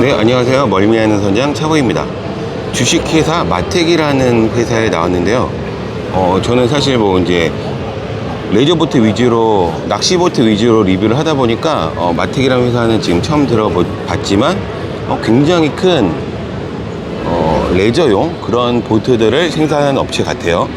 네, 안녕하세요. 멀미하는 선장 차보입니다. 주식회사 마텍이라는 회사에 나왔는데요. 어, 저는 사실 뭐 이제 레저보트 위주로, 낚시보트 위주로 리뷰를 하다 보니까 어, 마텍이라는 회사는 지금 처음 들어봤지만 어, 굉장히 큰 어, 레저용 그런 보트들을 생산하는 업체 같아요.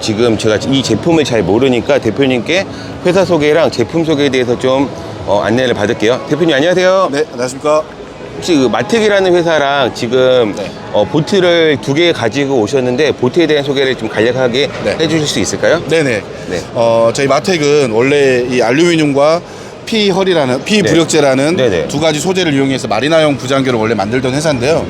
지금 제가 이 제품을 잘 모르니까 대표님께 회사 소개랑 제품 소개에 대해서 좀 어, 안내를 받을게요. 대표님 안녕하세요. 네, 안녕하십니까. 혹시 그 마텍이라는 회사랑 지금 네. 어, 보트를 두 개 가지고 오셨는데 보트에 대한 소개를 좀 간략하게 네. 해주실 수 있을까요? 네네. 네. 어, 저희 마텍은 원래 이 알루미늄과 피허리라는 피부력제라는 네. 네네. 두 가지 소재를 이용해서 마리나용 부장교를 원래 만들던 회사인데요.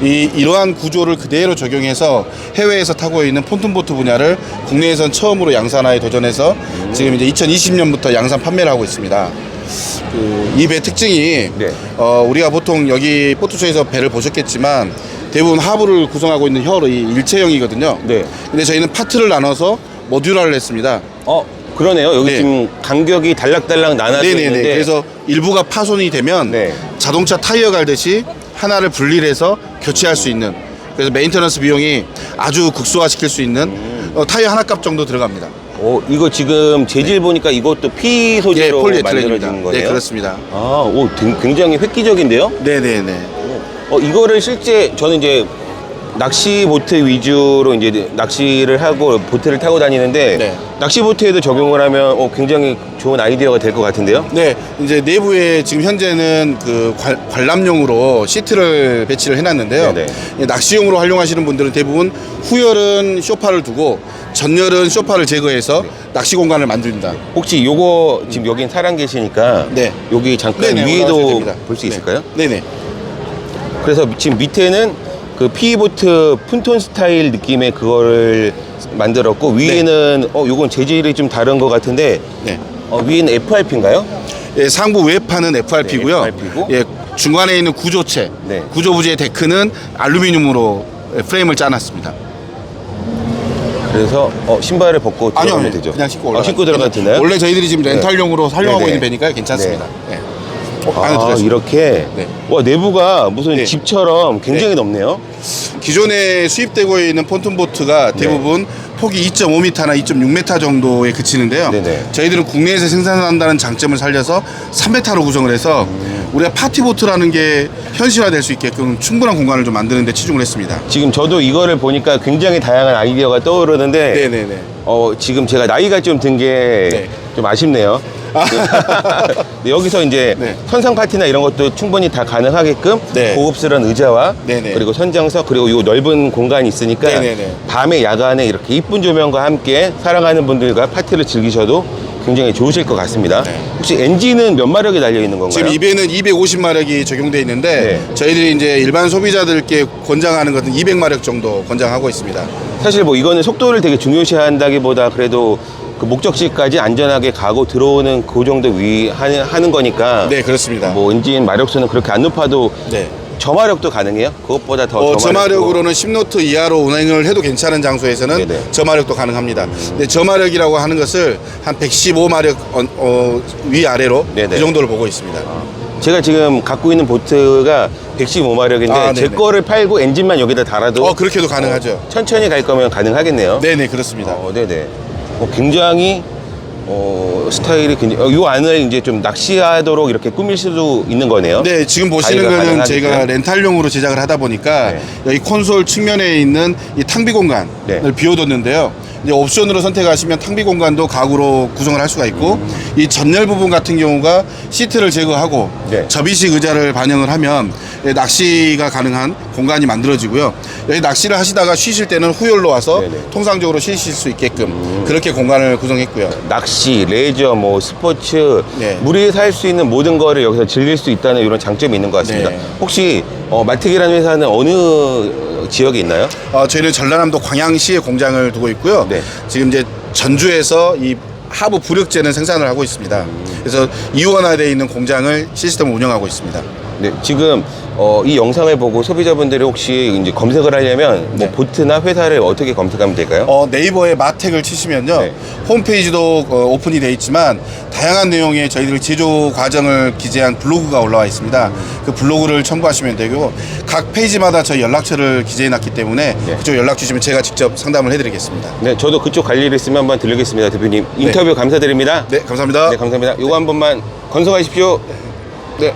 이 이러한 구조를 그대로 적용해서 해외에서 타고 있는 폰톤보트 분야를 국내에선 처음으로 양산화에 도전해서 지금 이제 2020년부터 양산 판매를 하고 있습니다. 그 이 배 특징이 네. 어, 우리가 보통 여기 보트쇼에서 배를 보셨겠지만 대부분 하부를 구성하고 있는 혀로 이 일체형이거든요. 네. 근데 저희는 파트를 나눠서 모듈화를 했습니다. 어 그러네요. 여기 네. 지금 간격이 달락달락 나눠져 네네네. 있는데 그래서 일부가 파손이 되면 네. 자동차 타이어 갈듯이 하나를 분리해서 교체할 수 있는 그래서 메인터넌스 비용이 아주 극소화시킬 수 있는 음. 어, 타이어 하나 값 정도 들어갑니다. 어, 이거 지금 재질 보니까 이것도 피 소재로 예, 폴리에틸렌입니다. 만들어진 거네요. 네, 그렇습니다. 아, 오, 등- 굉장히 획기적인데요? 네 네 네. 어, 이거를 실제 저는 이제 낚시 보트 위주로 이제 낚시를 하고 보트를 타고 다니는데 네. 낚시 보트에도 적용을 하면 어, 굉장히 좋은 아이디어가 될 것 같은데요? 네, 이제 내부에 지금 현재는 그 관, 관람용으로 시트를 배치를 해놨는데요. 네네. 예, 낚시용으로 활용하시는 분들은 대부분 후열은 쇼파를 두고 전열은 쇼파를 제거해서 네. 낚시 공간을 만듭니다. 혹시 요거 지금 여긴 사람 계시니까 네. 여기 잠깐 네네, 올라가셔도 위에도 됩니다. 볼 수 네. 있을까요? 네네. 그래서 지금 밑에는 그 피보트 푼톤 스타일 느낌의 그거를 만들었고 위에는 어 요건 재질이 좀 다른 것 같은데 네. 어, 위에는 FRP인가요? 예, 상부 외판은 FRP고요. 네, FRP 고. 예, 중간에 있는 구조체, 네. 구조부지의 데크는 알루미늄으로 예, 프레임을 짜놨습니다. 그래서 어, 신발을 벗고 들어가면 되죠. 그냥 신고 아, 올라. 신고 들어가도 되나요? 원래 저희들이 지금 렌탈용으로 사용하고 네네. 있는 배니까 괜찮습니다. 네. 어, 안에 아, 들어가시죠. 이렇게 네. 와 내부가 무슨 네. 집처럼 굉장히 네. 넓네요. 기존에 수입되고 있는 폰톤 보트가 네. 대부분 폭이 2.5m나 2.6m 정도에 그치는데요. 네네. 저희들은 국내에서 생산한다는 장점을 살려서 3m로 구성을 해서 음. 우리가 파티 보트라는 게 현실화될 수 있게끔 충분한 공간을 좀 만드는 데 치중을 했습니다. 지금 저도 이거를 보니까 굉장히 다양한 아이디어가 떠오르는데 네네네. 어, 지금 제가 나이가 좀 든 게 좀 네. 아쉽네요. 네, 여기서 이제 네. 선상 파티나 이런 것도 충분히 다 가능하게끔 네. 고급스러운 의자와 네네. 그리고 선정석 그리고 이 넓은 공간이 있으니까 네네네. 밤에 야간에 이렇게 이쁜 조명과 함께 사랑하는 분들과 파티를 즐기셔도 굉장히 좋으실 것 같습니다. 네. 혹시 엔진은 몇 마력이 달려 있는 건가요? 지금 이 배는 250마력이 적용되어 있는데 네. 저희들이 이제 일반 소비자들께 권장하는 것은 200마력 정도 권장하고 있습니다. 사실 뭐 이거는 속도를 되게 중요시한다기보다 그래도 그 목적지까지 안전하게 가고 들어오는 그 정도 위 하는, 하는 거니까 네, 그렇습니다. 뭐 엔진 마력수는 그렇게 안 높아도 네. 저마력도 가능해요? 그것보다 더 어, 저마력으로는 10노트 이하로 운행을 해도 괜찮은 장소에서는 네네. 저마력도 가능합니다. 근데 저마력이라고 하는 것을 한 115마력 어, 어, 위아래로 네네. 그 정도를 보고 있습니다. 제가 지금 갖고 있는 보트가 115마력인데 아, 제 네네. 거를 팔고 엔진만 여기다 달아도 어, 그렇게도 가능하죠. 천천히 갈 거면 가능하겠네요. 네네, 그렇습니다. 어, 네네. 어, 굉장히 어, 스타일이 굉장히 어, 요 안을 이제 좀 낚시하도록 이렇게 꾸밀 수도 있는 거네요. 네, 지금 보시는 거는. 저희가 렌탈용으로 제작을 하다 보니까 네. 여기 콘솔 측면에 있는 이 탕비 공간을 네. 비워뒀는데요. 이제 옵션으로 선택하시면 탕비 공간도 가구로 구성을 할 수가 있고 이 전열 부분 같은 경우가 시트를 제거하고 네. 접이식 의자를 반영을 하면 예, 낚시가 가능한 공간이 만들어지고요. 여기 낚시를 하시다가 쉬실 때는 후열로 와서 네네. 통상적으로 쉬실 수 있게끔 그렇게 공간을 구성했고요. 낚시, 레저, 뭐 스포츠, 네. 무리에서 할 수 있는 모든 거를 여기서 즐길 수 있다는 이런 장점이 있는 것 같습니다. 네. 혹시 어, 마텍이라는 회사는 어느 지역에 있나요? 어, 저희는 전라남도 광양시에 공장을 두고 있고요. 네. 지금 이제 전주에서 이 하부 부력제는 생산을 하고 있습니다. 그래서 이원화되어 있는 공장을 시스템을 운영하고 있습니다. 네, 지금 어, 이 영상을 보고 소비자분들이 혹시 이제 검색을 하려면 뭐 네. 보트나 회사를 어떻게 검색하면 될까요? 어, 네이버에 마텍을 치시면요. 네. 홈페이지도 어, 오픈이 되어 있지만 다양한 내용의 저희들 제조 과정을 기재한 블로그가 올라와 있습니다. 그 블로그를 첨부하시면 되고 각 페이지마다 저희 연락처를 기재해 놨기 때문에 네. 그쪽 연락 주시면 제가 직접 상담을 해 드리겠습니다. 네, 저도 그쪽 갈일 있으면 한번 들르겠습니다, 대표님. 인터뷰 감사드립니다. 네, 감사합니다. 네, 감사합니다. 요거 한 번만 건성하십시오. 네.